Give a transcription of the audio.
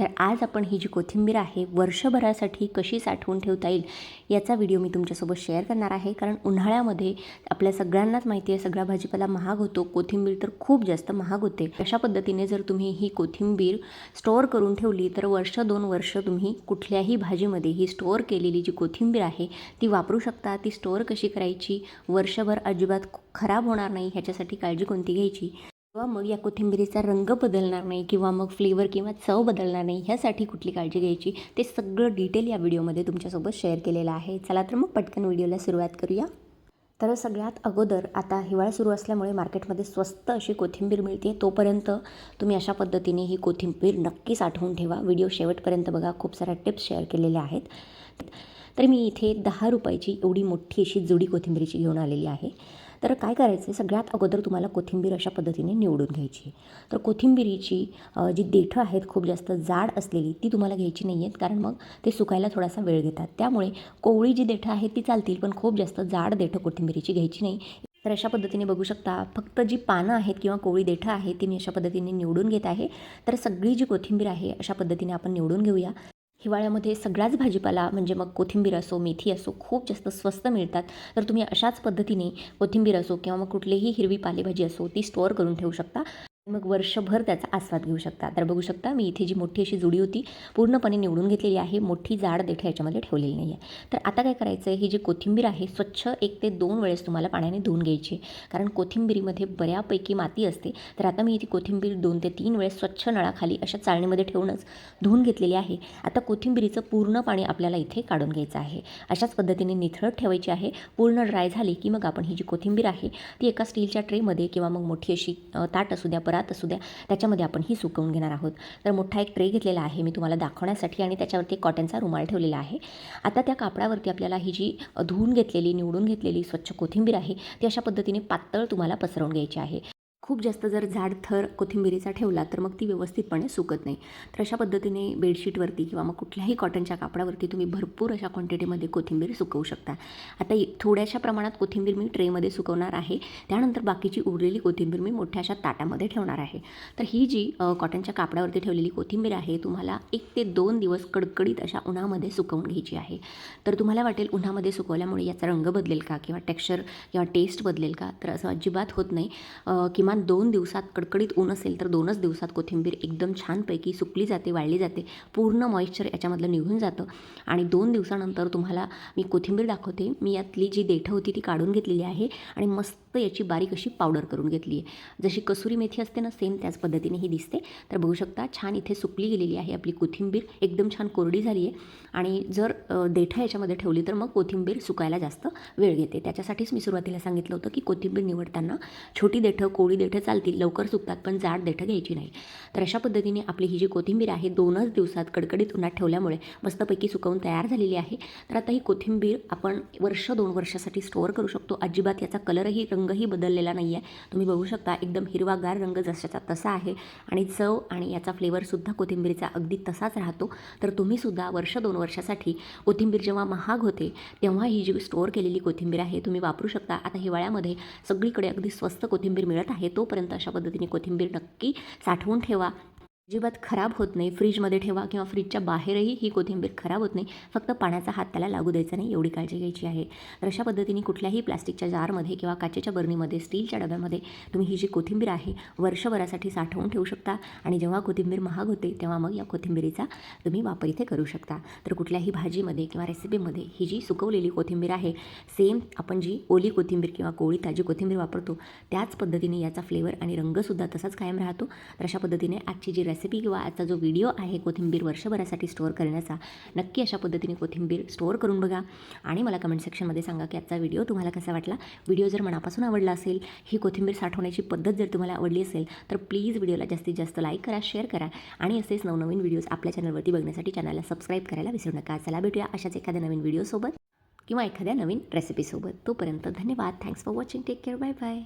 तर आज आपण ही जी कोथिंबीर आहे वर्षभरासाठी कशी साठवून ठेवता येईल याचा व्हिडिओ मी तुमच्यासोबत शेअर करणार आहे. कारण उन्हाळ्यामध्ये आपल्या सगळ्यांनाच माहिती आहे सगळा भाजीपाला महाग होतो कोथिंबीर तर खूप जास्त महाग होते. अशा पद्धतीने जर तुम्ही ही कोथिंबीर स्टोअर करून ठेवली तर वर्ष दोन वर्ष तुम्ही कुठल्याही भाजीमध्ये ही स्टोअर केलेली जी कोथिंबीर आहे ती वापरू शकता. ती स्टोअर कशी करायची? वर्षभर अजिबात खराब होणार नाही ह्याच्यासाठी काळजी कोणती घ्यायची? किंवा मग या कोथिंबिरीचा रंग बदलणार नाही किंवा मग फ्लेवर किंवा चव बदलणार नाही ह्यासाठी कुठली काळजी घ्यायची? ते सगळं डिटेल या व्हिडिओमध्ये तुमच्यासोबत शेअर केलेलं आहे. चला तर मग पटकन व्हिडिओला सुरुवात करूया. तर सगळ्यात अगोदर आता हिवाळा सुरू असल्यामुळे मार्केटमध्ये स्वस्त अशी कोथिंबीर मिळते. तोपर्यंत तुम्ही अशा पद्धतीने ही कोथिंबीर नक्की साठवून ठेवा. व्हिडिओ शेवटपर्यंत बघा. खूप साऱ्या टिप्स शेअर केलेल्या आहेत. तर मी इथे दहा रुपयाची एवढी मोठी अशी जुडी कोथिंबीरीची घेऊन आलेली आहे. तर काय करायचं आहे सगळ्यात अगोदर तुम्हाला कोथिंबीर अशा पद्धतीने निवडून घ्यायची तर कोथिंबिरीची जी देठं आहेत खूप जास्त जाड असलेली ती तुम्हाला घ्यायची नाही आहेत कारण मग ते सुकायला थोडासा वेळ घेतात. त्यामुळे कोवळी जी देठं आहेत ती चालतील पण खूप जास्त जाड देठं कोथिंबिरीची घ्यायची नाही. तर अशा पद्धतीने बघू शकता फक्त जी पानं आहेत किंवा कोवळी देठं आहेत ती मी अशा पद्धतीने निवडून घेत आहे. तर सगळी जी कोथिंबीर आहे अशा पद्धतीने आपण निवडून घेऊया. हिवाळ्यामध्ये सगळाच भाजीपाला म्हणजे मग कोथिंबीर असो मेथी असो खूप जास्त स्वस्त मिळतात. तर तुम्ही अशाच पद्धतीने कोथिंबीर असो किंवा मग कुठलीही हिरवी पालेभाजी असो ती स्टोअर करून ठेवू शकता. मग वर्षभर त्याचा आस्वाद घेऊ शकता. तर बघू शकता मी इथे जी मोठी अशी जुडी होती पूर्णपणे निवडून घेतलेली आहे. मोठी जाड देठ याच्यामध्ये ठेवलेली नाही आहे तर आता काय करायचं आहे ही जी कोथिंबीर आहे स्वच्छ एक ते दोन वेळेस तुम्हाला पाण्याने धुवून घ्यायची आहे. कारण कोथिंबीरीमध्ये बऱ्यापैकी माती असते. तर आता मी इथे कोथिंबीर दोन ते तीन वेळेस स्वच्छ नळाखाली अशा चाळणीमध्ये ठेवूनच धुवून घेतलेली आहे. आता कोथिंबीरीचं पूर्ण पाणी आपल्याला इथे काढून घ्यायचं आहे. अशाच पद्धतीने निथळत ठेवायची आहे. पूर्ण ड्राय झाली की मग आपण ही जी कोथिंबीर आहे ती एका स्टीलच्या ट्रेमध्ये किंवा मग मोठी अशी ताट असू द्या परात असू द्या त्याच्यामध्ये आपण ही सुकवून घेणार आहोत. तर मोठा एक ट्रे घेतलेला आहे मी तुम्हाला दाखवण्यासाठी आणि त्याच्यावरती एक कॉटनचा रुमाल ठेवलेला आहे. आता त्या कापडावरती आपल्याला ही जी धुवून घेतलेली निवडून घेतलेली स्वच्छ कोथिंबीर आहे ती अशा पद्धतीने पातळ तुम्हाला पसरवून घ्यायची आहे. खूप जास्त जर जाड थर कोथिंबिरीचा ठेवला तर मग ती व्यवस्थितपणे सुकत नाही. तर अशा पद्धतीने बेडशीटवरती किंवा मग कुठल्याही कॉटनच्या कापडावरती तुम्ही भरपूर अशा क्वांटिटीमध्ये कोथिंबीर सुकवू शकता. आता थोड्याशा प्रमाणात कोथिंबीर मी ट्रेमध्ये सुकवणार आहे. त्यानंतर बाकीची उरलेली कोथिंबीर मी मोठ्या अशा ताटामध्ये ठेवणार आहे. तर ही जी कॉटनच्या कापडावरती ठेवलेली कोथिंबीर आहे तुम्हाला एक ते दोन दिवस कडकडीत अशा उन्हामध्ये सुकवून घ्यायची आहे. तर तुम्हाला वाटेल उन्हामध्ये सुकवल्यामुळे याचा रंग बदलेल का? किंवा टेक्स्चर किंवा टेस्ट बदलेल का? तर असं अजिबात होत नाही. किमान किमान दोन दिवसात कडकडीत ऊन असेल तर दोनच दिवसात कोथिंबीर एकदम छानपैकी सुकली जाते वाळली जाते. पूर्ण मॉइश्चर याच्यामधलं निघून जातं. आणि दोन दिवसानंतर तुम्हाला मी कोथिंबीर दाखवते. मी यातली जी देठं होती ती काढून घेतलेली आहे आणि मस्त याची बारीक अशी पावडर करून घेतली आहे. जशी कसुरी मेथी असते ना सेम त्याच पद्धतीने ही दिसते. तर बघू शकता छान इथे सुकली गेलेली आहे आपली कोथिंबीर. एकदम छान कोरडी झाली आहे. आणि जर देठं याच्यामध्ये ठेवली तर मग कोथिंबीर सुकायला जास्त वेळ घेते. त्याच्यासाठीच मी सुरुवातीला सांगितलं होतं की कोथिंबीर निवडताना छोटी देठं कोळी देठं चालतील लवकर सुकतात पण जाड देठं घ्यायची नाही. तर अशा पद्धतीने आपली ही जी कोथिंबीर आहे दोनच दिवसात कडकडीत उन्हात ठेवल्यामुळे मस्तपैकी सुकवून तयार झालेली आहे. तर आता ही कोथिंबीर आपण वर्ष दोन वर्षासाठी स्टोअर करू शकतो. अजिबात याचा कलरही रंगही बदललेला नाही आहे तुम्ही बघू शकता एकदम हिरवागार रंग जशाचा तसा आहे आणि चव आणि याचा फ्लेवरसुद्धा कोथिंबीरीचा अगदी तसाच राहतो. तर तुम्हीसुद्धा वर्ष दोन वर्षासाठी कोथिंबीर जेव्हा महाग होते तेव्हा ही जी स्टोअर केलेली कोथिंबीर आहे तुम्ही वापरू शकता. आता हिवाळ्यामध्ये सगळीकडे अगदी स्वस्त कोथिंबीर मिळत आहे. तोपर्यंत अशा पद्धतीने कोथिंबीर नक्की साठवून ठेवा. अजिबात खराब होत नाही. फ्रीजमध्ये ठेवा किंवा फ्रीजच्या बाहेरही ही कोथिंबीर खराब होत नाही. फक्त पाण्याचा हात त्याला लागू द्यायचा नाही एवढी काळजी घ्यायची आहे. तर अशा पद्धतीने कुठल्याही प्लास्टिकच्या जारमध्ये किंवा काचेच्या बरणीमध्ये स्टीलच्या डब्यामध्ये तुम्ही ही जी कोथिंबीर आहे वर्षभरासाठी साठवून ठेवू शकता. आणि जेव्हा कोथिंबीर महाग होते तेव्हा मग या कोथिंबीरीचा तुम्ही वापर इथे करू शकता. तर कुठल्याही भाजीमध्ये किंवा रेसिपीमध्ये ही जी सुकवलेली कोथिंबीर आहे सेम आपण जी ओली कोथिंबीर किंवा कोळी ताजी कोथिंबीर वापरतो त्याच पद्धतीने याचा फ्लेवर आणि रंगसुद्धा तसाच कायम राहतो. तर अशा पद्धतीने आजची जी रेसिपी रेसिपी किंवा आजचा जो व्हिडिओ आहे कोथिंबीर वर्षभरासाठी स्टोअर करण्याचा नक्की अशा पद्धतीने कोथिंबीर स्टोअर करून बघा. आणि मला कमेंट सेक्शनमध्ये सांगा की आजचा व्हिडिओ तुम्हाला कसा वाटला? व्हिडिओ जर मनापासून आवडला असेल ही कोथिंबीर साठवण्याची पद्धत जर तुम्हाला आवडली असेल तर प्लीज व्हिडिओला जास्तीत जास्त लाईक करा शेअर करा. आणि असेच नवनवीन व्हिडिओज आपल्या चॅनलवरती बघण्यासाठी चॅनलला सबस्क्राईब करायला विसरू नका. चला भेटूया अशाच एखाद्या नवीन व्हिडिओसोबत किंवा एखाद्या नवीन रेसिपीसोबत तोपर्यंत धन्यवाद. Thanks for watching take care bye bye